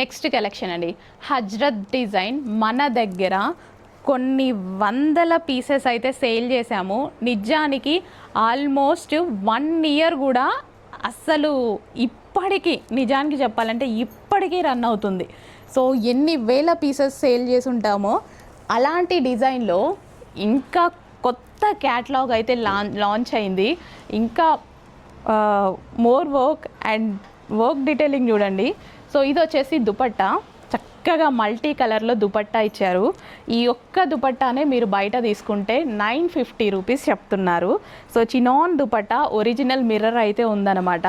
Next collection అండి. Hazrat design మన దగ్గర కొన్ని వందల పీసెస్ అయితే సేల్ చేశాము. నిజానికి ఆల్మోస్ట్ వన్ ఇయర్ కూడా అస్సలు ఇప్పటికీ నిజానికి చెప్పాలంటే ఇప్పటికీ రన్ అవుతుంది. సో ఎన్ని వేల పీసెస్ సేల్ చేసి ఉంటామో అలాంటి డిజైన్లో ఇంకా కొత్త క్యాటలాగ్ అయితే లాన్ లాంచ్ అయింది. ఇంకా more work and work detailing చూడండి. సో ఇది వచ్చేసి దుపట్టా. చక్కగా మల్టీ కలర్లో దుపట్టా ఇచ్చారు. ఈ ఒక్క దుపట్టానే మీరు బయట తీసుకుంటే నైన్ ఫిఫ్టీ రూపీస్ చెప్తున్నారు. So chinon dupatta original mirror అయితే ఉందన్నమాట.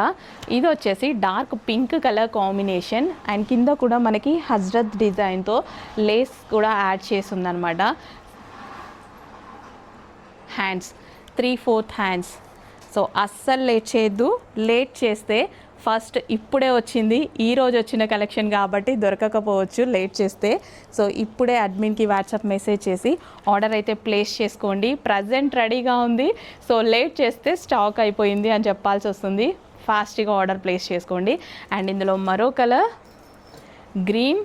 ఇది వచ్చేసి dark pink colour combination and కింద కూడా మనకి హజ్రత్ డిజైన్తో లేస్ కూడా యాడ్ చేసి ఉందన్నమాట hands three fourth hands. So అస్సలు లేట్ చేయొద్దు. లేట్ చేస్తే ఫస్ట్ ఇప్పుడే వచ్చింది. ఈ రోజు వచ్చిన కలెక్షన్ కాబట్టి దొరకకపోవచ్చు లేట్ చేస్తే. సో ఇప్పుడే అడ్మిన్కి వాట్సాప్ మెసేజ్ చేసి ఆర్డర్ అయితే ప్లేస్ చేసుకోండి. ప్రజెంట్ రెడీగా ఉంది. సో లేట్ చేస్తే స్టాక్ అయిపోయింది అని చెప్పాల్సి వస్తుంది. ఫాస్ట్గా ఆర్డర్ ప్లేస్ చేసుకోండి. అండ్ ఇందులో మరో colour green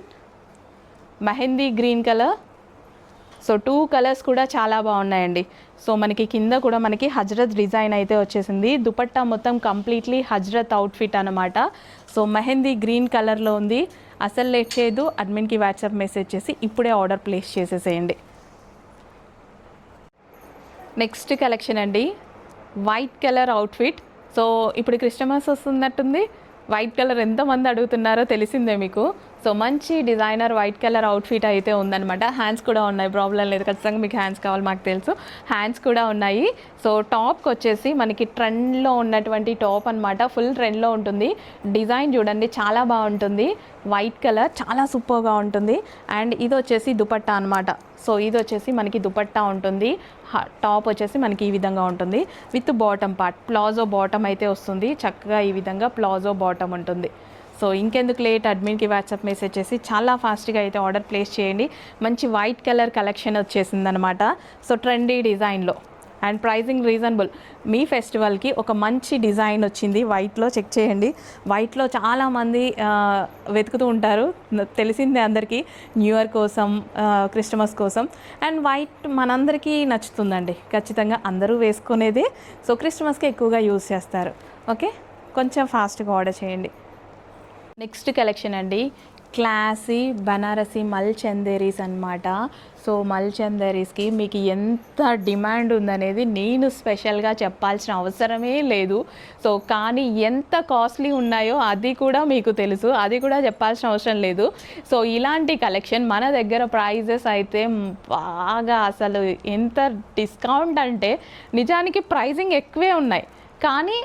mehndi green colour. So two colours కూడా చాలా బాగున్నాయండి. సో మనకి కింద కూడా మనకి హజ్రత్ డిజైన్ అయితే వచ్చేసింది. దుపట్టా మొత్తం కంప్లీట్లీ హజ్రత్ అవుట్ఫిట్ అనమాట సో మెహందీ గ్రీన్ కలర్లో ఉంది. అసలు లేట్ చేయదు అడ్మిన్కి వాట్సాప్ మెసేజ్ చేసి ఇప్పుడే ఆర్డర్ ప్లేస్ చేసేసేయండి. నెక్స్ట్ కలెక్షన్ అండి. White colour outfit. సో ఇప్పుడు క్రిస్టమస్ వస్తున్నట్టుంది. వైట్ కలర్ ఎంతమంది అడుగుతున్నారో తెలిసిందే మీకు. సో మంచి డిజైనర్ వైట్ కలర్ అవుట్ఫిట్ అయితే ఉందన్నమాట. హ్యాండ్స్ కూడా ఉన్నాయి. ప్రాబ్లం లేదు. ఖచ్చితంగా మీకు హ్యాండ్స్ కావాలి మాకు తెలుసు. హ్యాండ్స్ కూడా ఉన్నాయి. సో టాప్కి వచ్చేసి మనకి ట్రెండ్లో ఉన్నటువంటి టాప్ అనమాట ఫుల్ ట్రెండ్లో ఉంటుంది. డిజైన్ చూడండి. చాలా బాగుంటుంది. వైట్ కలర్ చాలా సూపర్గా ఉంటుంది. అండ్ ఇది వచ్చేసి దుపట్టా అనమాట సో ఇది వచ్చేసి మనకి దుపట్టా ఉంటుంది. హ- టాప్ వచ్చేసి మనకి ఈ విధంగా ఉంటుంది. With bottom part palazzo bottom అయితే వస్తుంది. చక్కగా ఈ విధంగా ప్లాజో బాటమ్ ఉంటుంది. సో ఇంకెందుకు లేట్? అడ్మిన్కి వాట్సాప్ మెసేజ్ చేసి చాలా ఫాస్ట్గా అయితే ఆర్డర్ ప్లేస్ చేయండి. మంచి వైట్ కలర్ కలెక్షన్ వచ్చేసిందనమాట సో ట్రెండీ డిజైన్లో అండ్ ప్రైజింగ్ రీజనబుల్ మీ ఫెస్టివల్కి ఒక మంచి డిజైన్ వచ్చింది. వైట్లో చెక్ చేయండి. వైట్లో చాలామంది వెతుకుతూ ఉంటారు. తెలిసిందే అందరికీ. న్యూ ఇయర్ కోసం క్రిస్టమస్ కోసం. అండ్ వైట్ మనందరికీ నచ్చుతుందండి. ఖచ్చితంగా అందరూ వేసుకునేదే. సో క్రిస్టమస్కి ఎక్కువగా యూస్ చేస్తారు. ఓకే కొంచెం ఫాస్ట్గా ఆర్డర్ చేయండి. నెక్స్ట్ కలెక్షన్ అండి. క్లాసీ బనారసి మల్ చందేరీస్ అనమాట సో మల్ చందేరీస్కి మీకు ఎంత డిమాండ్ ఉందనేది నేను స్పెషల్గా చెప్పాల్సిన అవసరమే లేదు. సో కానీ ఎంత కాస్ట్లీ ఉన్నాయో అది కూడా మీకు తెలుసు. అది కూడా చెప్పాల్సిన అవసరం లేదు. సో ఇలాంటి కలెక్షన్ మన దగ్గర ప్రైజెస్ అయితే బాగా అసలు ఎంత డిస్కౌంట్ అంటే నిజానికి ప్రైజింగ్ ఎక్కువే ఉన్నాయి. కానీ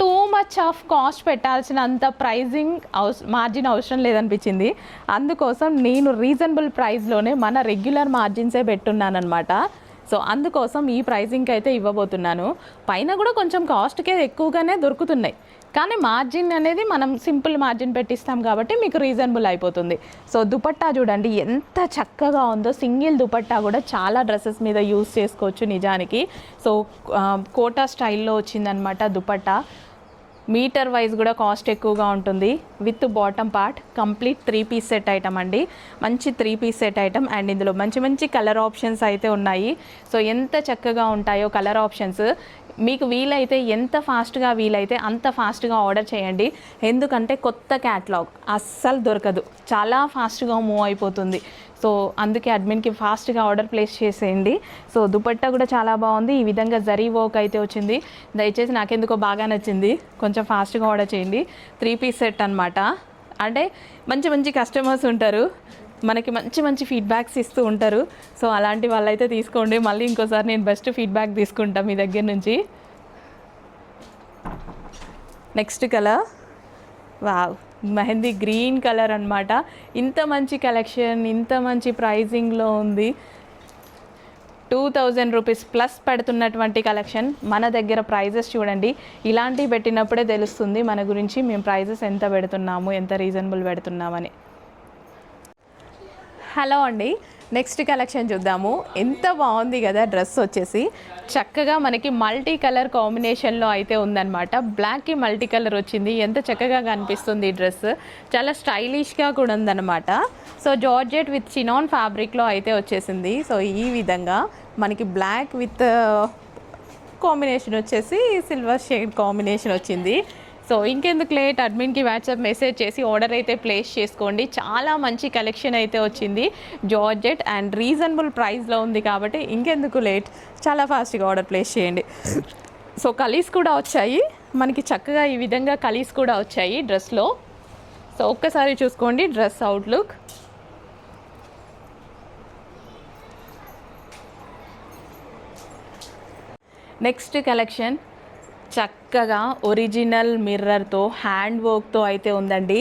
టూ మచ్ ఆఫ్ కాస్ట్ పెట్టాల్సినంత ప్రైజింగ్ అవస మార్జిన్ అవసరం లేదనిపించింది. అందుకోసం నేను రీజనబుల్ ప్రైస్లోనే మన రెగ్యులర్ మార్జిన్సే పెట్టున్నానమాట సో అందుకోసం ఈ ప్రైజింగ్కి అయితే ఇవ్వబోతున్నాను. పైన కూడా కొంచెం కాస్ట్కే ఎక్కువగానే దొరుకుతున్నాయి. కానీ మార్జిన్ అనేది మనం సింపుల్ మార్జిన్ పెట్టిస్తాం కాబట్టి మీకు రీజనబుల్ అయిపోతుంది. సో దుపట్టా చూడండి ఎంత చక్కగా ఉందో. సింగిల్ దుపట్టా కూడా చాలా డ్రెస్సెస్ మీద యూస్ చేసుకోవచ్చు నిజానికి. సో కోటా స్టైల్లో వచ్చిందనమాట దుపట్టా. మీటర్ వైజ్ కూడా కాస్ట్ ఎక్కువగా ఉంటుంది. With bottom part complete three piece set item అండి. మంచి three piece set item and ఇందులో మంచి మంచి కలర్ ఆప్షన్స్ అయితే ఉన్నాయి. సో ఎంత చక్కగా ఉంటాయో కలర్ ఆప్షన్స్. మీకు వీలైతే ఎంత ఫాస్ట్గా వీలైతే అంత ఫాస్ట్గా ఆర్డర్ చేయండి. ఎందుకంటే కొత్త క్యాట్లాగ్ అస్సలు దొరకదు. చాలా ఫాస్ట్గా మూవ్ అయిపోతుంది. సో అందుకే అడ్మిన్కి ఫాస్ట్గా ఆర్డర్ ప్లేస్ చేసేయండి. సో దుపట్టా కూడా చాలా బాగుంది. ఈ విధంగా జరీ వర్క్ అయితే వచ్చింది. దయచేసి నాకెందుకో బాగా నచ్చింది. కొంచెం ఫాస్ట్గా ఆర్డర్ చేయండి. త్రీ పీస్ సెట్ అనమాట అంటే మంచి మంచి కస్టమర్స్ ఉంటారు. మనకి మంచి మంచి ఫీడ్బ్యాక్స్ ఇస్తూ ఉంటారు. సో అలాంటి వాళ్ళైతే తీసుకోండి. మళ్ళీ ఇంకోసారి నేను బెస్ట్ ఫీడ్బ్యాక్ తీసుకుంటాను మీ దగ్గర నుంచి. Next colour wow mehndi green colour అనమాట ఇంత మంచి కలెక్షన్ ఇంత మంచి ప్రైజింగ్లో ఉంది. టూ థౌజండ్ రూపీస్ ప్లస్ పెడుతున్నటువంటి కలెక్షన్ మన దగ్గర ప్రైజెస్ చూడండి. ఇలాంటివి పెట్టినప్పుడే తెలుస్తుంది మన గురించి మేము ప్రైజెస్ ఎంత పెడుతున్నాము ఎంత రీజనబుల్ పెడుతున్నామని. హలో అండి. నెక్స్ట్ కలెక్షన్ చూద్దాము. ఎంత బాగుంది కదా డ్రెస్ వచ్చేసి. చక్కగా మనకి మల్టీ కలర్ కాంబినేషన్లో అయితే ఉందన్నమాట. బ్లాక్కి మల్టీ కలర్ వచ్చింది. ఎంత చక్కగా కనిపిస్తుంది ఈ డ్రెస్. చాలా స్టైలిష్గా కూడా ఉందన్నమాట. సో జార్జెట్ విత్ చినాన్ ఫ్యాబ్రిక్లో అయితే వచ్చేసింది. సో ఈ విధంగా మనకి బ్లాక్ విత్ కాంబినేషన్ వచ్చేసి సిల్వర్ షేడ్ కాంబినేషన్ వచ్చింది. సో ఇంకెందుకు లేట్? అడ్మిన్కి వాట్సాప్ మెసేజ్ చేసి ఆర్డర్ అయితే ప్లేస్ చేసుకోండి. చాలా మంచి కలెక్షన్ అయితే వచ్చింది. జార్జెట్ అండ్ రీజనబుల్ ప్రైస్లో ఉంది కాబట్టి ఇంకెందుకు లేట్? చాలా ఫాస్ట్గా ఆర్డర్ ప్లేస్ చేయండి. సో కలీస్ కూడా వచ్చాయి. మనకి చక్కగా ఈ విధంగా కలీస్ కూడా వచ్చాయి డ్రెస్లో. సో ఒక్కసారి చూసుకోండి డ్రెస్ అవుట్లుక్. Next collection. చక్కగా ఒరిజినల్ మిర్రర్తో హ్యాండ్ వర్క్తో అయితే ఉందండి.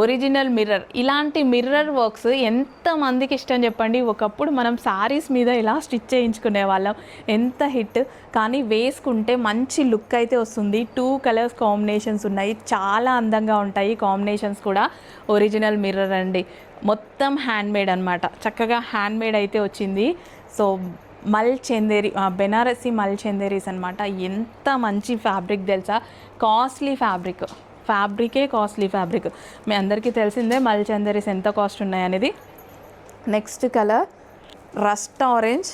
ఒరిజినల్ మిర్రర్ ఇలాంటి మిర్రర్ వర్క్స్ ఎంతమందికి ఇష్టం చెప్పండి? ఒకప్పుడు మనం శారీస్ మీద ఇలా స్టిచ్ చేయించుకునే వాళ్ళం. ఎంత హిట్ కానీ వేసుకుంటే మంచి లుక్ అయితే వస్తుంది. టూ కలర్స్ కాంబినేషన్స్ ఉన్నాయి. చాలా అందంగా ఉంటాయి కాంబినేషన్స్ కూడా. ఒరిజినల్ మిర్రర్ అండి. మొత్తం హ్యాండ్ మేడ్ అనమాట చక్కగా హ్యాండ్మేడ్ అయితే వచ్చింది. సో మల్ చందేరి ఆ, బెనారసి మల్ చందేరీస్ అనమాట ఎంత మంచి ఫ్యాబ్రిక్ తెలుసా? Costly fabric. ఫ్యాబ్రికే costly fabric. మీ అందరికీ తెలిసిందే మల్ చందేరీస్ ఎంత కాస్ట్ ఉన్నాయనేది నెక్స్ట్ కలర్ రస్ట్ ఆరెంజ్.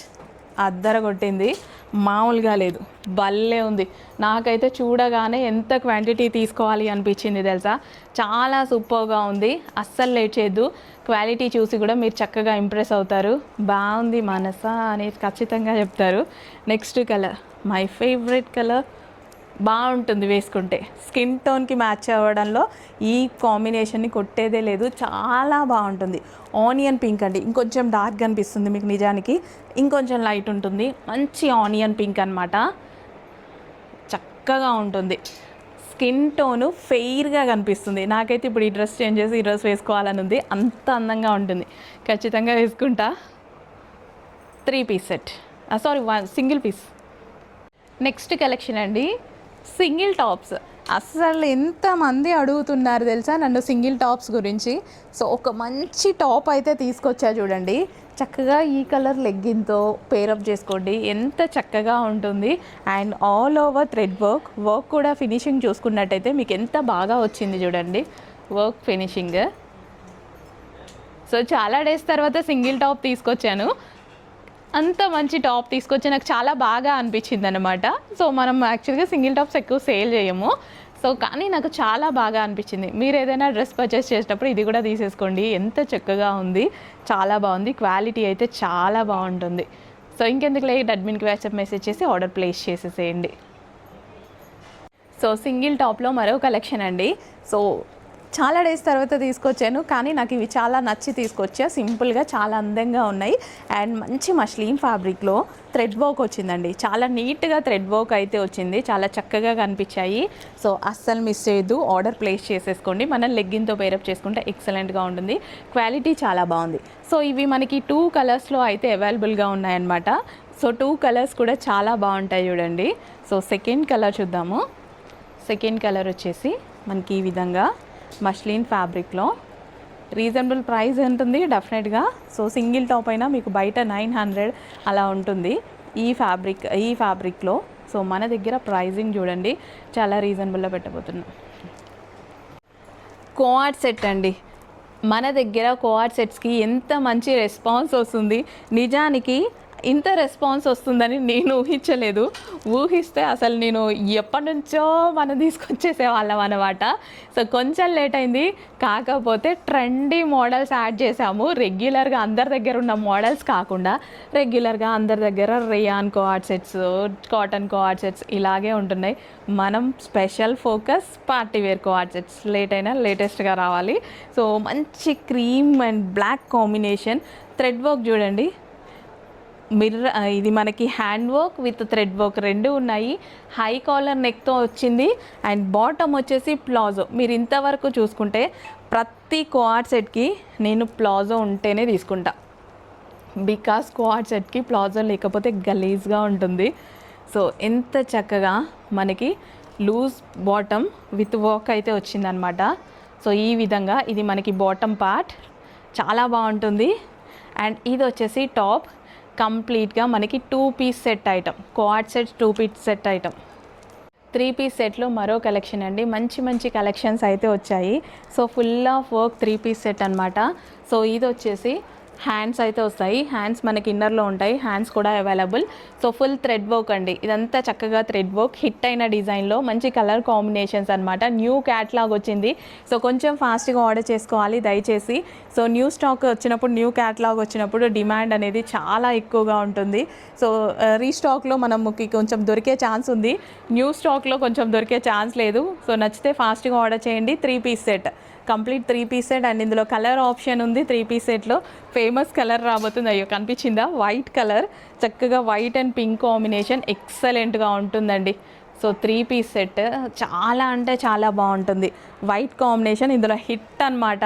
అద్దర కొట్టింది. మామూలుగా లేదు. భలే ఉంది. నాకైతే చూడగానే ఎంత క్వాంటిటీ తీసుకోవాలి అనిపించింది తెలుసా? చాలా సూపర్గా ఉంది. అస్సలు లేట్ చేయొద్దు. క్వాలిటీ చూసి కూడా మీరు చక్కగా ఇంప్రెస్ అవుతారు. బాగుంది మనసా అనేది ఖచ్చితంగా చెప్తారు. Next colour my favourite colour బాగుంటుంది వేసుకుంటే. స్కిన్ టోన్కి మ్యాచ్ అవ్వడంలో ఈ కాంబినేషన్ని కొట్టేదే లేదు. చాలా బాగుంటుంది. ఆనియన్ పింక్ అండి. ఇంకొంచెం డార్క్ అనిపిస్తుంది మీకు నిజానికి. ఇంకొంచెం లైట్ ఉంటుంది. మంచి ఆనియన్ పింక్ అనమాట చక్కగా ఉంటుంది. స్కిన్ టోను ఫెయిర్గా కనిపిస్తుంది. నాకైతే ఇప్పుడు ఈ డ్రెస్ చేంజ్ చేసి ఈ డ్రెస్ వేసుకోవాలని ఉంది. అంత అందంగా ఉంటుంది. ఖచ్చితంగా వేసుకుంటా. Three piece set. Sorry one single piece. Next collection అండి. Single tops. అసలు ఎంతమంది అడుగుతున్నారు తెలుసా నన్ను సింగిల్ టాప్స్ గురించి? సో ఒక మంచి టాప్ అయితే తీసుకొచ్చా చూడండి. చక్కగా ఈ కలర్ లెగ్గిన్తో పేరప్ చేసుకోండి. ఎంత చక్కగా ఉంటుంది. And all over thread work work కూడా ఫినిషింగ్ చూసుకున్నట్టయితే మీకు ఎంత బాగా వచ్చింది చూడండి. వర్క్ ఫినిషింగ్ సో చాలా డేస్ తర్వాత సింగిల్ టాప్ తీసుకొచ్చాను. అంత మంచి టాప్ తీసుకొచ్చి నాకు చాలా బాగా అనిపించింది అనమాట సో మనం యాక్చువల్గా సింగిల్ టాప్స్ ఎక్కువ సేల్ చేయము. సో కానీ నాకు చాలా బాగా అనిపించింది. మీరు ఏదైనా డ్రెస్ పర్చేస్ చేసేటప్పుడు ఇది కూడా తీసేసుకోండి. ఎంత చక్కగా ఉంది. చాలా బాగుంది. క్వాలిటీ అయితే చాలా బాగుంటుంది. సో ఇంకెందుకు లేదు అడ్మిన్కి వాట్సాప్ మెసేజ్ చేసి ఆర్డర్ ప్లేస్ చేసేసేయండి. సో సింగిల్ టాప్లో మరో కలెక్షన్ అండి. సో చాలా డేస్ తర్వాత తీసుకొచ్చాను కానీ నాకు ఇవి చాలా నచ్చి తీసుకొచ్చా. సింపుల్గా చాలా అందంగా ఉన్నాయి. అండ్ మంచి మష్లీన్ ఫ్యాబ్రిక్లో థ్రెడ్ వర్క్ వచ్చిందండి. చాలా నీట్గా థ్రెడ్ వర్క్ అయితే వచ్చింది. చాలా చక్కగా కనిపించాయి. సో అస్సలు మిస్ చేయొద్దు. ఆర్డర్ ప్లేస్ చేసేసుకోండి. మనం లెగ్గిన్తో పేరప్ చేసుకుంటే ఎక్సలెంట్గా ఉంటుంది. క్వాలిటీ చాలా బాగుంది. సో ఇవి మనకి టూ కలర్స్లో అయితే అవైలబుల్గా ఉన్నాయన్నమాట. సో టూ కలర్స్ కూడా చాలా బాగుంటాయి చూడండి. సో సెకండ్ కలర్ చూద్దాము. సెకండ్ కలర్ వచ్చేసి మనకి ఈ విధంగా మష్లీన్ ఫ్యాబ్రిక్లో. రీజనబుల్ ప్రైస్ ఉంటుంది డెఫినెట్గా. సో సింగిల్ టాప్ అయినా మీకు బయట నైన్ హండ్రెడ్ అలా ఉంటుంది. ఈ ఫ్యాబ్రిక్ ఈ ఫ్యాబ్రిక్లో. సో మన దగ్గర ప్రైజింగ్ చూడండి. చాలా రీజనబుల్లో పెట్టబోతున్నాం. కోఆర్డ్ సెట్ అండి. మన దగ్గర కోఆర్డ్ సెట్స్కి ఎంత మంచి రెస్పాన్స్ వస్తుంది? నిజానికి ఇంత రెస్పాన్స్ వస్తుందని నేను ఊహించలేదు. ఊహిస్తే అసలు నేను ఎప్పటి నుంచో మనం తీసుకొచ్చేసే వాళ్ళం అనమాట సో కొంచెం లేట్ అయింది. కాకపోతే ట్రెండీ మోడల్స్ యాడ్ చేసాము రెగ్యులర్గా అందరి దగ్గర ఉన్న మోడల్స్ కాకుండా రెగ్యులర్గా అందరి దగ్గర rayon coord sets cotton coord sets ఇలాగే ఉంటున్నాయి. మనం special focus party wear coord sets late అయినా లేటెస్ట్గా రావాలి. సో మంచి cream and black combination thread work చూడండి. మిర్ర ఇది మనకి hand work with thread work రెండు ఉన్నాయి. హై కాలర్ నెక్తో వచ్చింది. అండ్ బాటమ్ వచ్చేసి ప్లాజో. మీరు ఇంతవరకు చూసుకుంటే ప్రతి కోఆర్డ్ సెట్కి నేను ప్లాజో ఉంటేనే తీసుకుంటా. బికాస్ కోఆర్డ్ సెట్కి ప్లాజో లేకపోతే గలీజ్గా ఉంటుంది. సో ఎంత చక్కగా మనకి లూజ్ బాటమ్ విత్ వర్క్ అయితే వచ్చిందనమాట. సో ఈ విధంగా ఇది మనకి బాటమ్ పార్ట్ చాలా బాగుంటుంది. అండ్ ఇది వచ్చేసి టాప్ కంప్లీట్గా మనకి two piece set item coord set two piece set item. Three piece సెట్లో మరో కలెక్షన్ అండి. మంచి మంచి కలెక్షన్స్ అయితే వచ్చాయి. So full of work three piece set అనమాట సో ఇది వచ్చేసి హ్యాండ్స్ అయితే వస్తాయి. హ్యాండ్స్ మనకి ఇన్నర్లో ఉంటాయి. హ్యాండ్స్ కూడా available so full thread work అండి. ఇదంతా చక్కగా థ్రెడ్ వర్క్ హిట్ అయిన డిజైన్లో మంచి కలర్ కాంబినేషన్స్ అనమాట న్యూ క్యాట్లాగ్ వచ్చింది. సో కొంచెం ఫాస్ట్గా ఆర్డర్ చేసుకోవాలి. దయచేసి. సో న్యూ స్టాక్ వచ్చినప్పుడు న్యూ క్యాట్లాగ్ వచ్చినప్పుడు డిమాండ్ అనేది చాలా ఎక్కువగా ఉంటుంది. సో రీస్టాక్లో మనకి కొంచెం దొరికే ఛాన్స్ ఉంది. న్యూ స్టాక్లో కొంచెం దొరికే ఛాన్స్ లేదు. సో నచ్చితే ఫాస్ట్గా ఆర్డర్ చేయండి. Three piece set complete three piece set and ఇందులో కలర్ ఆప్షన్ ఉంది త్రీ పీస్ సెట్లో. ఫేమస్ కలర్ రాబోతుంది. అయ్యో కనిపించిందా? వైట్ కలర్ చక్కగా వైట్ అండ్ పింక్ కాంబినేషన్ ఎక్సలెంట్గా ఉంటుందండి. సో త్రీ పీస్ సెట్ చాలా అంటే చాలా బాగుంటుంది. వైట్ కాంబినేషన్ ఇందులో హిట్ అన్నమాట.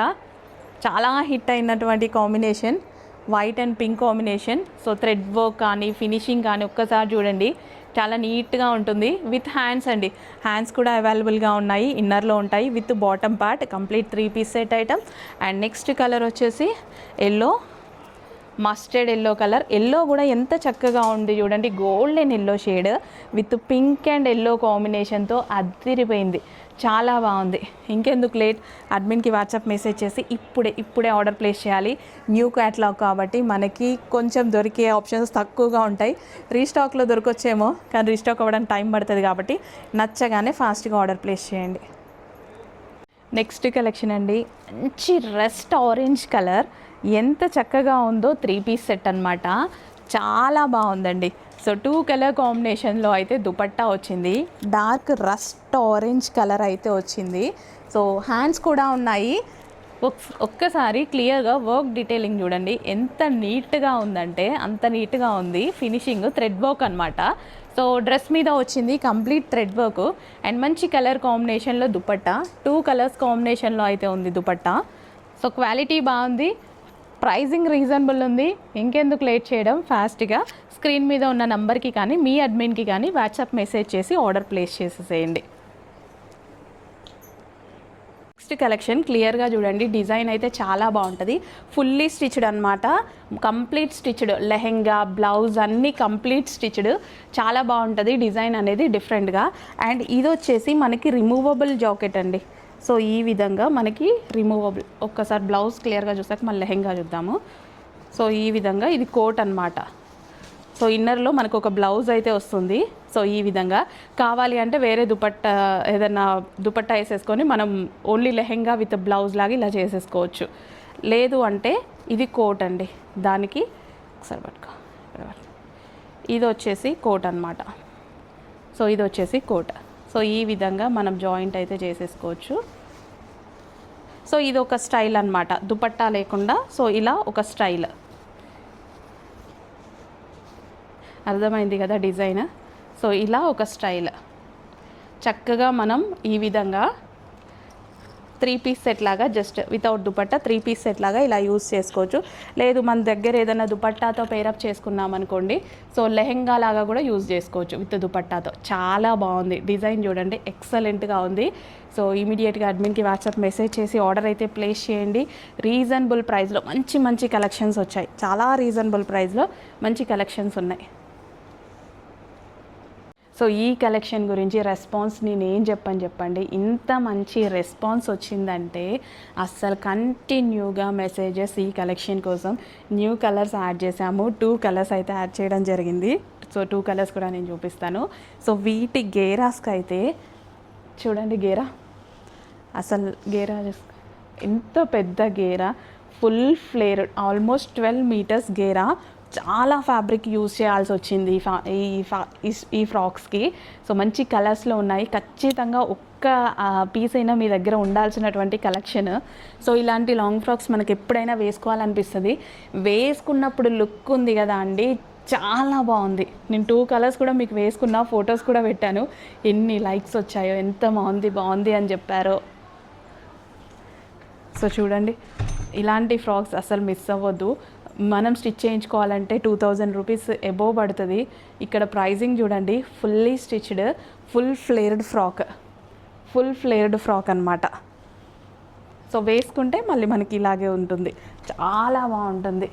చాలా హిట్ అయినటువంటి combination white and pink combination so thread work కానీ ఫినిషింగ్ కానీ ఒక్కసారి చూడండి. చాలా నీట్గా ఉంటుంది. విత్ హ్యాండ్స్ అండి. హ్యాండ్స్ కూడా అవైలబుల్గా ఉన్నాయి. ఇన్నర్లో ఉంటాయి. With bottom part complete three piece set item and next colour వచ్చేసి yellow mustard yellow colour yellow కూడా ఎంత చక్కగా ఉంది చూడండి. Golden yellow shade with pink and yellow కాంబినేషన్తో అదిరిపోయింది. చాలా బాగుంది. ఇంకెందుకు లేట్? అడ్మిన్కి వాట్సాప్ మెసేజ్ చేసి ఇప్పుడే ఇప్పుడే ఆర్డర్ ప్లేస్ చేయాలి. న్యూ క్యాట్లాగ్ కాబట్టి మనకి కొంచెం దొరికే ఆప్షన్స్ తక్కువగా ఉంటాయి. రీస్టాక్లో దొరకొచ్చేమో కానీ రీస్టాక్ అవ్వడానికి టైం పడుతుంది కాబట్టి నచ్చగానే ఫాస్ట్గా ఆర్డర్ ప్లేస్ చేయండి. నెక్స్ట్ కలెక్షన్ అండి. మంచి రెస్ట్ ఆరెంజ్ కలర్. ఎంత చక్కగా ఉందో త్రీ పీస్ సెట్ అనమాట చాలా బాగుందండి. సో టూ కలర్ కాంబినేషన్లో అయితే దుపట్టా వచ్చింది. డార్క్ రస్ట్ ఆరెంజ్ కలర్ అయితే వచ్చింది. సో హ్యాండ్స్ కూడా ఉన్నాయి. ఒక్- ఒక్కసారి క్లియర్గా వర్క్ డీటెయిలింగ్ చూడండి. ఎంత నీట్గా ఉందంటే అంత నీట్గా ఉంది. ఫినిషింగ్ థ్రెడ్ వర్క్ అనమాట సో డ్రెస్ మీద వచ్చింది కంప్లీట్ థ్రెడ్ వర్క్ అండ్ మంచి కలర్ కాంబినేషన్లో దుపట్టా. టూ కలర్స్ కాంబినేషన్లో అయితే ఉంది దుపట్టా. సో క్వాలిటీ బాగుంది. ప్రైజింగ్ రీజనబుల్ ఉంది. ఇంకెందుకు లేట్ చేయడం? ఫాస్ట్గా స్క్రీన్ మీద ఉన్న నంబర్కి కానీ మీ అడ్మిన్కి కానీ వాట్సాప్ మెసేజ్ చేసి ఆర్డర్ ప్లేస్ చేసేసేయండి. నెక్స్ట్ కలెక్షన్ క్లియర్గా చూడండి. డిజైన్ అయితే చాలా బాగుంటుంది. ఫుల్లీ స్టిచ్డ్ అనమాట కంప్లీట్ స్టిచ్డ్ లెహెంగా బ్లౌజ్ అన్నీ కంప్లీట్ స్టిచ్డ్ చాలా బాగుంటుంది. డిజైన్ అనేది డిఫరెంట్గా అండ్ ఇది వచ్చేసి మనకి రిమూవబుల్ జాకెట్ అండి. సో ఈ విధంగా మనకి రిమూవబుల్ ఒక్కసారి బ్లౌజ్ క్లియర్గా చూసాక మళ్ళీ లెహెంగా చూద్దాము. సో ఈ విధంగా ఇది కోట్ అన్నమాట. సో ఇన్నర్లో మనకు ఒక బ్లౌజ్ అయితే వస్తుంది. సో ఈ విధంగా కావాలి అంటే వేరే దుపట్టా ఏదైనా దుపట్టా వేసేసుకొని మనం ఓన్లీ లెహెంగా విత్ బ్లౌజ్ లాగా ఇలా చేసేసుకోవచ్చు. లేదు అంటే ఇది కోట్ అండి. దానికి ఒకసారి పట్టుకో. ఇది వచ్చేసి కోట్ అన్నమాట. సో ఇది వచ్చేసి కోట్ సో ఈ విధంగా మనం జాయింట్ అయితే చేసేసుకోవచ్చు. సో ఇది ఒక స్టైల్ అనమాట దుపట్టా లేకుండా సో ఇలా ఒక స్టైల్. అర్థమైంది కదా డిజైన్? సో ఇలా ఒక స్టైల్. చక్కగా మనం ఈ విధంగా త్రీ పీస్ సెట్ లాగా just without dupatta three piece set లాగా ఇలా యూస్ చేసుకోవచ్చు. లేదు మన దగ్గర ఏదైనా దుపట్టాతో పేరప్ చేసుకున్నాం అనుకోండి సో లెహెంగా లాగా కూడా యూజ్ చేసుకోవచ్చు విత్ దుపట్టాతో. చాలా బాగుంది. డిజైన్ చూడండి ఎక్సలెంట్గా ఉంది. సో ఇమీడియట్గా అడ్మిన్కి వాట్సాప్ మెసేజ్ చేసి ఆర్డర్ అయితే ప్లేస్ చేయండి. రీజనబుల్ ప్రైస్లో మంచి మంచి కలెక్షన్స్ వచ్చాయి. చాలా రీజనబుల్ ప్రైస్లో మంచి కలెక్షన్స్ ఉన్నాయి. సో ఈ కలెక్షన్ గురించి రెస్పాన్స్ నేను ఏం చెప్పని చెప్పండి. ఇంత మంచి రెస్పాన్స్ వచ్చిందంటే అస్సలు కంటిన్యూగా మెసేజెస్ ఈ కలెక్షన్ కోసం న్యూ కలర్స్ యాడ్ చేసాము టూ కలర్స్ అయితే యాడ్ చేయడం జరిగింది. సో టూ కలర్స్ కూడా నేను చూపిస్తాను. సో వీటి గేరాస్కి అయితే చూడండి గేరా. అసలు గేరా ఎంత పెద్ద గేరా. Full flare almost twelve metres గేరా. చాలా ఫ్యాబ్రిక్ యూజ్ చేయాల్సి వచ్చింది ఈ ఫా- ఈ ఫా- ఈ- ఫ్రాక్స్కి సో మంచి కలర్స్లో ఉన్నాయి. ఖచ్చితంగా ఒక్క పీస్ అయినా మీ దగ్గర ఉండాల్సినటువంటి కలెక్షన్ సో ఇలాంటి లాంగ్ ఫ్రాక్స్ మనకి ఎప్పుడైనా వేసుకోవాలనిపిస్తుంది. వేసుకున్నప్పుడు లుక్ ఉంది కదా అండి చాలా బాగుంది. నేను టూ కలర్స్ కూడా మీకు వేసుకున్న ఫొటోస్ కూడా పెట్టాను. ఎన్ని లైక్స్ వచ్చాయో ఎంత బాగుంది బాగుంది అని చెప్పారో. సో చూడండి. ఇలాంటి ఫ్రాక్స్ అసలు మిస్ అవ్వద్దు. మనం స్టిచ్ చేయించుకోవాలంటే టూ థౌజండ్ రూపీస్ ఎబోవ్ పడుతుంది. ఇక్కడ ప్రైజింగ్ చూడండి fully stitched full flared frock full flared frock అనమాట సో వేసుకుంటే మళ్ళీ మనకి ఇలాగే ఉంటుంది. చాలా బాగుంటుంది.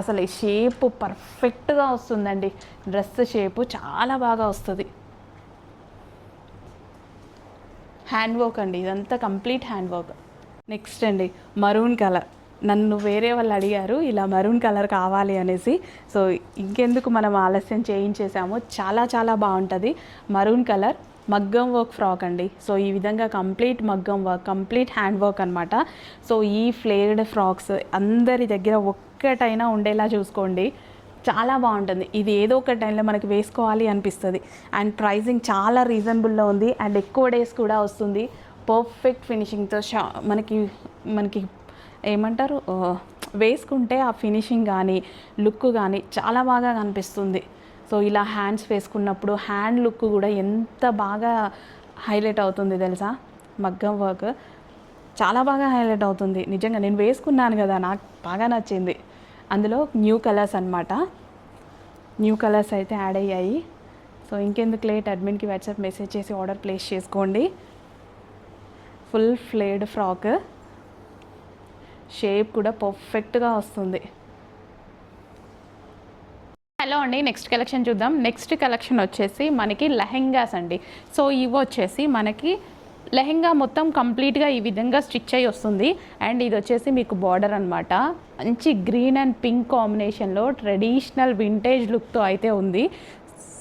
అసలు ఈ షేప్ పర్ఫెక్ట్గా వస్తుందండి. డ్రెస్ షేపు చాలా బాగా వస్తుంది. హ్యాండ్ వర్క్ అండి ఇదంతా కంప్లీట్ హ్యాండ్ వర్క్ నెక్స్ట్ అండి మరూన్ కలర్ నన్ను వేరే వాళ్ళు అడిగారు ఇలా మరూన్ కలర్ కావాలి అనేసి. సో ఇంకెందుకు మనం ఆలస్యం చేయించేసాము చాలా చాలా బాగుంటుంది. మరూన్ కలర్ మగ్గం వర్క్ ఫ్రాక్ అండి. సో ఈ విధంగా కంప్లీట్ మగ్గం వర్క్ కంప్లీట్ హ్యాండ్ వర్క్ అనమాట సో ఈ ఫ్లేర్డ్ ఫ్రాక్స్ అందరి దగ్గర ఒక్కటైనా ఉండేలా చూసుకోండి. చాలా బాగుంటుంది. ఇది ఏదో ఒక టైంలో మనకి వేసుకోవాలి అనిపిస్తుంది. అండ్ ప్రైజింగ్ చాలా రీజనబుల్లో ఉంది. అండ్ ఎక్కువ డేస్ కూడా వస్తుంది. పర్ఫెక్ట్ ఫినిషింగ్తో షా మనకి మనకి ఏమంటారు వేసుకుంటే ఆ ఫినిషింగ్ కానీ లుక్ కానీ చాలా బాగా కనిపిస్తుంది. సో ఇలా హ్యాండ్స్ వేసుకున్నప్పుడు హ్యాండ్ లుక్ కూడా ఎంత బాగా హైలైట్ అవుతుంది తెలుసా? మగ్గం వర్క్ చాలా బాగా హైలైట్ అవుతుంది. నిజంగా నేను వేసుకున్నాను కదా నాకు బాగా నచ్చింది. అందులో న్యూ కలర్స్ అన్నమాట. న్యూ కలర్స్ అయితే యాడ్ అయ్యాయి. సో ఇంకెందుకు లేట్ అడ్మిన్కి వాట్సాప్ మెసేజ్ చేసి ఆర్డర్ ప్లేస్ చేసుకోండి. Full flared frock. షేప్ కూడా పర్ఫెక్ట్గా వస్తుంది. హలో అండి నెక్స్ట్ కలెక్షన్ చూద్దాం. నెక్స్ట్ కలెక్షన్ వచ్చేసి మనకి లెహెంగాస్ అండి. సో ఇవి వచ్చేసి మనకి లెహెంగా మొత్తం కంప్లీట్గా ఈ విధంగా స్టిచ్ అయి వస్తుంది. అండ్ ఇది వచ్చేసి మీకు బార్డర్ అనమాట మంచి గ్రీన్ అండ్ పింక్ కాంబినేషన్లో ట్రెడిషనల్ వింటేజ్ లుక్తో అయితే ఉంది.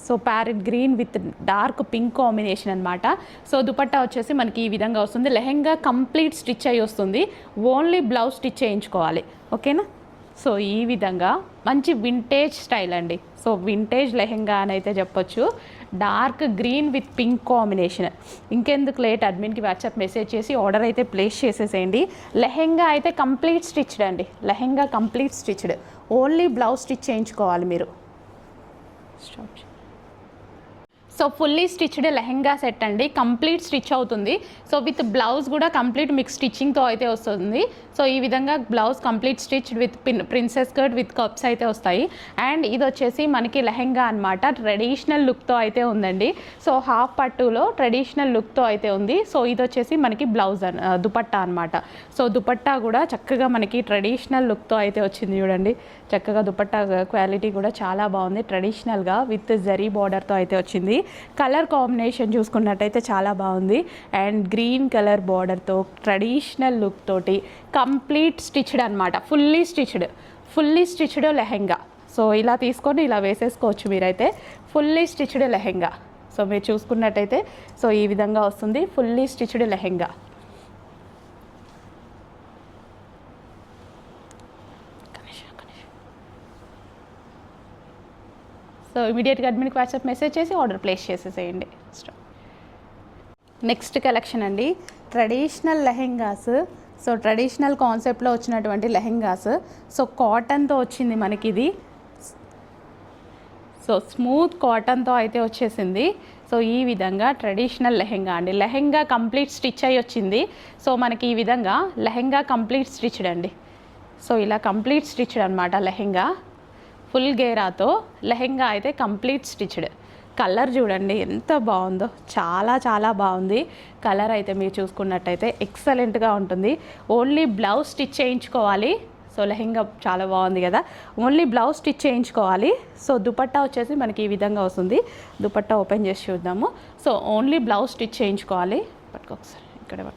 So parrot green with dark pink combination అనమాట సో దుపట్టా వచ్చేసి మనకి ఈ విధంగా వస్తుంది. లెహెంగా కంప్లీట్ స్టిచ్ అయి వస్తుంది. ఓన్లీ బ్లౌజ్ స్టిచ్ చేయించుకోవాలి. ఓకేనా? సో ఈ విధంగా మంచి వింటేజ్ స్టైల్ అండి. సో వింటేజ్ లెహెంగా అని అయితే చెప్పొచ్చు. Dark green with pink combination. ఇంకెందుకు లేట్? అడ్మిన్కి వాట్సాప్ మెసేజ్ చేసి ఆర్డర్ అయితే ప్లేస్ చేసేసేయండి. లెహెంగా అయితే కంప్లీట్ స్టిచ్డ్ అండి. Lehenga complete stitched. Only blouse stitch చేయించుకోవాలి మీరు. Stop so fully stitched lehenga set అండి. కంప్లీట్ స్టిచ్ అవుతుంది. సో విత్ బ్లౌజ్ కూడా కంప్లీట్ మీకు స్టిచ్చింగ్తో అయితే వస్తుంది. సో ఈ విధంగా blouse complete stitched with pin princess cut with cups అయితే వస్తాయి. అండ్ ఇది వచ్చేసి మనకి లెహెంగా అనమాట ట్రెడిషనల్ లుక్తో అయితే ఉందండి. సో హాఫ్ పట్టులో ట్రెడిషనల్ లుక్తో అయితే ఉంది. సో ఇది వచ్చేసి మనకి బ్లౌజ్ దుపట్టా అనమాట సో దుపట్టా కూడా చక్కగా మనకి ట్రెడిషనల్ లుక్తో అయితే వచ్చింది చూడండి. చక్కగా దుపట్టా క్వాలిటీ కూడా చాలా బాగుంది. ట్రెడిషనల్గా విత్ జరీ బార్డర్తో అయితే వచ్చింది. కలర్ కాంబినేషన్ చూసుకున్నట్టయితే చాలా బాగుంది. అండ్ గ్రీన్ కలర్ బార్డర్తో ట్రెడిషనల్ లుక్ తోటి కంప్లీట్ స్టిచ్డ్ అనమాట fully stitched fully stitched lehenga. So ఇలా తీసుకొని ఇలా వేసేసుకోవచ్చు మీరైతే. Fully stitched lehenga. సో మీరు చూసుకున్నట్టయితే. సో ఈ విధంగా వస్తుంది. Fully stitched lehenga. సో ఇమీడియట్గా అడ్మిన్కి వాట్సాప్ మెసేజ్ చేసి ఆర్డర్ ప్లేస్ చేసేసేయండి. నెక్స్ట్ కలెక్షన్ అండి. ట్రెడిషనల్ లెహెంగాస్. సో ట్రెడిషనల్ కాన్సెప్ట్లో వచ్చినటువంటి లెహెంగాస్. సో కాటన్తో వచ్చింది మనకి ఇది సో స్మూత్ కాటన్తో అయితే వచ్చేసింది. సో ఈ విధంగా ట్రెడిషనల్ లెహెంగా అండి. లెహెంగా కంప్లీట్ స్టిచ్ అయి వచ్చింది. సో మనకి ఈ విధంగా లెహెంగా కంప్లీట్ స్టిచ్డ్ అండి. సో ఇలా కంప్లీట్ స్టిచ్డ్ అనమాట లెహెంగా. ఫుల్ గేరాతో లెహెంగా అయితే కంప్లీట్ స్టిచ్డ్. కలర్ చూడండి ఎంత బాగుందో. చాలా చాలా బాగుంది. కలర్ అయితే మీరు చూసుకున్నట్టయితే ఎక్సలెంట్గా ఉంటుంది. ఓన్లీ బ్లౌజ్ స్టిచ్ చేయించుకోవాలి. సో లెహెంగా చాలా బాగుంది కదా. ఓన్లీ బ్లౌజ్ స్టిచ్ చేయించుకోవాలి. సో దుపట్టా వచ్చేసి మనకి ఈ విధంగా వస్తుంది. దుపట్టా ఓపెన్ చేసి చూద్దాము. సో ఓన్లీ బ్లౌజ్ స్టిచ్ చేయించుకోవాలి. పట్టుకోసారి ఇక్కడ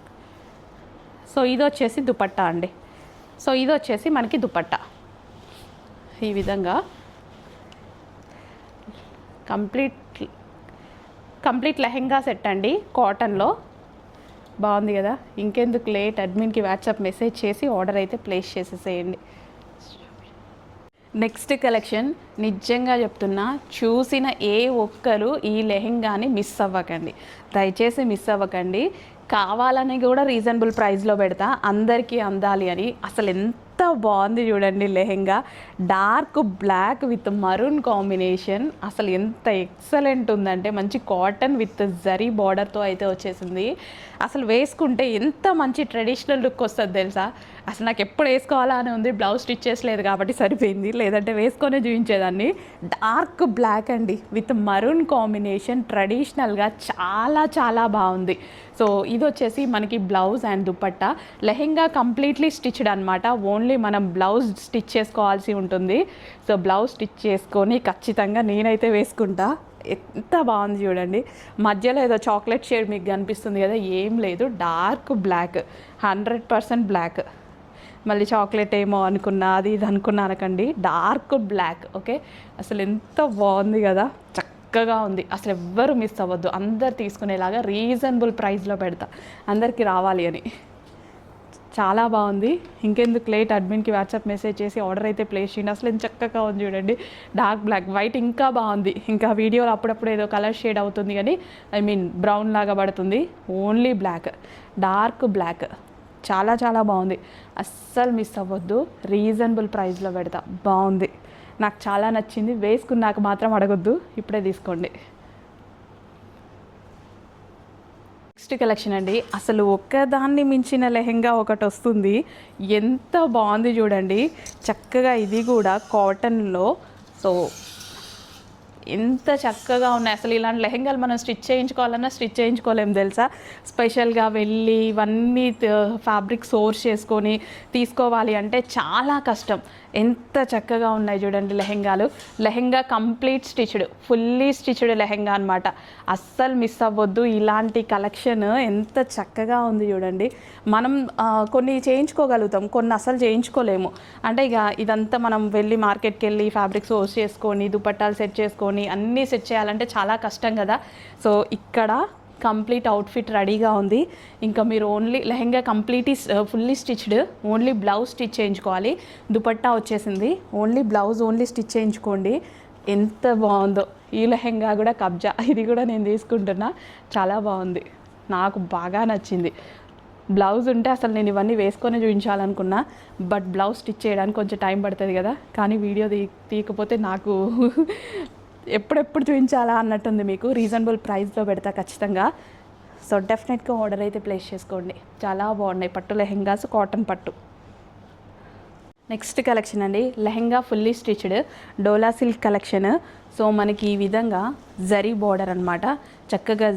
సో ఇది వచ్చేసి దుపట్టా అండి. సో ఇది వచ్చేసి మనకి దుపట్టా. ఈ విధంగా కంప్లీట్ కంప్లీట్ లెహెంగా సెట్ అండి కాటన్లో. బాగుంది కదా? ఇంకెందుకు లేట్? అడ్మిన్కి వాట్సాప్ మెసేజ్ చేసి ఆర్డర్ అయితే ప్లేస్ చేసేసేయండి. నెక్స్ట్ కలెక్షన్ నిజంగా చెప్తున్నా చూసిన ఏ ఒక్కరు ఈ లెహెంగాని మిస్ అవ్వకండి. దయచేసి మిస్ అవ్వకండి. కావాలని కూడా రీజనబుల్ ప్రైస్లో పెడతా అందరికీ అందాలి అని. అసలు ఎంత ఎంత బాగుంది చూడండి lehenga. Dark black with maroon combination. అసలు ఎంత ఎక్సలెంట్ ఉందంటే మంచి కాటన్ విత్ జరీ బార్డర్తో అయితే వచ్చేసింది. అసలు వేసుకుంటే ఎంత మంచి ట్రెడిషనల్ లుక్ వస్తుంది తెలుసా? అసలు నాకు ఎప్పుడు వేసుకోవాలా అని ఉంది బ్లౌజ్ స్టిచ్ చేసలేదు కాబట్టి సరిపోయింది. లేదంటే వేసుకొనే చూపించేదాన్ని. డార్క్ బ్లాక్ అండి విత్ మరూన్ కాంబినేషన్ ట్రెడిషనల్గా చాలా చాలా బాగుంది. సో ఇది వచ్చేసి మనకి blouse and dupatta. Lehenga completely stitched అనమాట ఓన్లీ మనం బ్లౌజ్ స్టిచ్ చేసుకోవాల్సి ఉంటుంది. సో బ్లౌజ్ స్టిచ్ చేసుకొని ఖచ్చితంగా నేనైతే వేసుకుంటా. ఎంత బాగుంది చూడండి. మధ్యలో ఏదో చాక్లెట్ షేడ్ మీకు కనిపిస్తుంది కదా ఏం లేదు. Dark black hundred percent black. మళ్ళీ చాక్లెట్ ఏమో అనుకున్నా అది ఇది అనుకున్నా అనకండి. డార్క్ బ్లాక్ ఓకే అసలు ఎంత బాగుంది కదా? చక్కగా ఉంది. అసలు ఎవ్వరు మిస్ అవ్వద్దు. అందరు తీసుకునేలాగా రీజనబుల్ ప్రైస్లో పెడతా. అందరికీ రావాలి అని. చాలా బాగుంది. ఇంకెందుకు లేట్ అడ్మిన్కి వాట్సాప్ మెసేజ్ చేసి ఆర్డర్ అయితే ప్లేస్ చేయండి. అసలు ఎంత చక్కగా ఉంది చూడండి. డార్క్ బ్లాక్ వైట్ ఇంకా బాగుంది. ఇంకా వీడియోలో అప్పుడప్పుడు ఏదో కలర్ షేడ్ అవుతుంది కానీ ఐ మీన్ బ్రౌన్ లాగా పడుతుంది. ఓన్లీ బ్లాక్ డార్క్ బ్లాక్ చాలా చాలా బాగుంది. అస్సలు మిస్ అవ్వద్దు. రీజనబుల్ ప్రైస్లో పెడతా. బాగుంది. నాకు చాలా నచ్చింది. వేసుకున్నాక మాత్రం అడగొద్దు. ఇప్పుడే తీసుకోండి. నెక్స్ట్ కలెక్షన్ అండి. అసలు ఒక్కదాన్ని మించిన లెహెంగా ఒకటి వస్తుంది. ఎంత బాగుంది చూడండి. చక్కగా ఇది కూడా కాటన్లో. సో ఎంత చక్కగా ఉన్నాయి. అసలు ఇలాంటి లెహెంగాలు మనం స్టిచ్ చేయించుకోవాలన్నా స్టిచ్ చేయించుకోలేము తెలుసా? స్పెషల్గా వెళ్ళి ఇవన్నీ ఫ్యాబ్రిక్ సోర్స్ చేసుకొని తీసుకోవాలి అంటే చాలా కష్టం. ఎంత చక్కగా ఉన్నాయి చూడండి లెహెంగాలు. Lehenga complete stitched fully stitched lehenga అనమాట అస్సలు మిస్ అవ్వద్దు. ఇలాంటి కలెక్షన్ ఎంత చక్కగా ఉంది చూడండి. మనం కొన్ని చేయించుకోగలుగుతాం కొన్ని అసలు చేయించుకోలేము. అంటే ఇక ఇదంతా మనం వెళ్ళి మార్కెట్కి వెళ్ళి ఫ్యాబ్రిక్ సోర్స్ చేసుకొని దుపట్టాలు సెట్ చేసుకొని అన్నీ సెట్ చేయాలంటే చాలా కష్టం కదా. సో ఇక్కడ కంప్లీట్ అవుట్ఫిట్ రెడీగా ఉంది. ఇంకా మీరు only lehenga complete fully stitched only blouse stitch చేయించుకోవాలి. దుపట్టా వచ్చేసింది. ఓన్లీ బ్లౌజ్ ఓన్లీ స్టిచ్ చేయించుకోండి. ఎంత బాగుందో. ఈ లెహెంగా కూడా కబ్జా. ఇది కూడా నేను తీసుకుంటున్నా. చాలా బాగుంది. నాకు బాగా నచ్చింది. బ్లౌజ్ ఉంటే అసలు నేను ఇవన్నీ వేసుకొని చూపించాలనుకున్నా. బట్ బ్లౌజ్ స్టిచ్ చేయడానికి కొంచెం టైం పడుతుంది కదా. కానీ వీడియో తీ తీయకపోతే నాకు ఎప్పుడెప్పుడు చూపించాలా అన్నట్టుంది మీకు. రీజనబుల్ ప్రైస్లో పెడతా ఖచ్చితంగా. సో డెఫినెట్గా ఆర్డర్ అయితే ప్లేస్ చేసుకోండి. చాలా బాగున్నాయి. పట్టు లెహెంగాస్ కాటన్ పట్టు. నెక్స్ట్ కలెక్షన్ అండి లెహెంగా ఫుల్లీ స్టిచ్డ్ డోలా సిల్క్ కలెక్షన్. సో మనకి ఈ విధంగా జరీ బార్డర్ అనమాట చక్కగా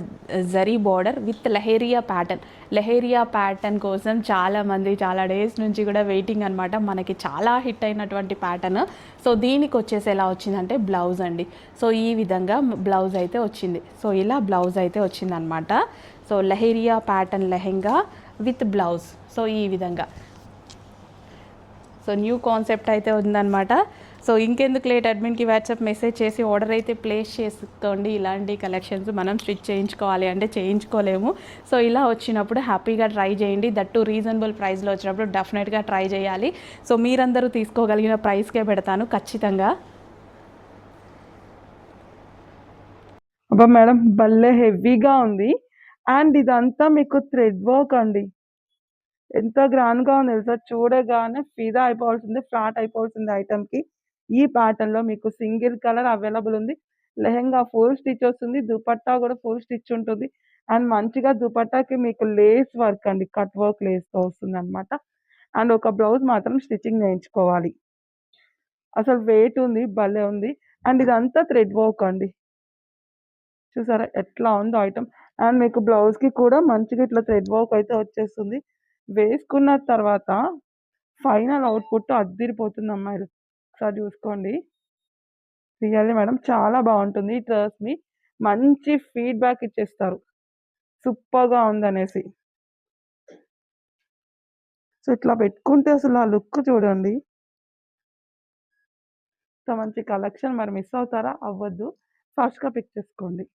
zari border with lehariya pattern. Lehariya pattern కోసం చాలామంది చాలా డేస్ నుంచి కూడా వెయిటింగ్ అనమాట మనకి చాలా హిట్ అయినటువంటి ప్యాటర్న్. సో దీనికి వచ్చేసి ఎలా వచ్చిందంటే బ్లౌజ్ అండి. సో ఈ విధంగా బ్లౌజ్ అయితే వచ్చింది. సో ఇలా బ్లౌజ్ అయితే వచ్చిందనమాట so lehariya pattern lehenga with blouse. So ఈ విధంగా. సో న్యూ కాన్సెప్ట్ అయితే ఉందన్నమాట. సో ఇంకెందుకు లేట్? అడ్మిన్కి వాట్సాప్ మెసేజ్ చేసి ఆర్డర్ అయితే ప్లేస్ చేసుకోండి. ఇలాంటి కలెక్షన్స్ మనం స్టిచ్ చేయించుకోవాలి అంటే చేయించుకోలేము. సో ఇలా వచ్చినప్పుడు హ్యాపీగా ట్రై చేయండి. దట్ టు రీజనబుల్ ప్రైస్లో వచ్చినప్పుడు డెఫినెట్గా ట్రై చేయాలి. సో మీరందరూ తీసుకోగలిగిన ప్రైస్కే పెడతాను ఖచ్చితంగా. అబ్బా మేడం భలే హెవీగా ఉంది. అండ్ ఇదంతా మీకు థ్రెడ్ వర్క్ అండి. ఎంత గ్రాండ్గా ఉంది తెలుసా? చూడగానే ఫిదా అయిపోవాల్సింది ఫ్లాట్ అయిపోవాల్సింది ఐటమ్కి ఈ ప్యాటర్న్లో మీకు సింగిల్ కలర్ అవైలబుల్ ఉంది. లెహెంగా ఫుల్ స్టిచ్ వస్తుంది దుపట్టా కూడా ఫుల్ స్టిచ్ ఉంటుంది. అండ్ మంచిగా దుపట్టాకి మీకు లేస్ వర్క్ అండి కట్ వర్క్ లేస్తో వస్తుంది అనమాట అండ్ ఒక బ్లౌజ్ మాత్రం స్టిచ్చింగ్ చేయించుకోవాలి. అసలు వెయిట్ ఉంది భలే ఉంది. అండ్ ఇదంతా థ్రెడ్ వర్క్ అండి. చూసారా? ఎట్లా ఉందో ఐటమ్ అండ్ మీకు బ్లౌజ్కి కూడా మంచిగా ఇట్లా థ్రెడ్ వర్క్ అయితే వచ్చేస్తుంది. వేసుకున్న తర్వాత ఫైనల్ అవుట్‌పుట్ అద్దిరిపోతుంది అమ్మాయిలు. ఒకసారి చూసుకోండి. రియల్లీ మేడం చాలా బాగుంటుంది. Trust me. మంచి ఫీడ్‌బ్యాక్ ఇచ్చేస్తారు. సూపర్‌గా ఉందనేసి. సో, ఇట్లా పెట్టుకుంటే అసలు ఆ లుక్ చూడండి. సో మంచి కలెక్షన్ మరి మిస్ అవుతారా? అవ్వద్దు. ఫాస్ట్‌గా పిక్ చేసుకోండి.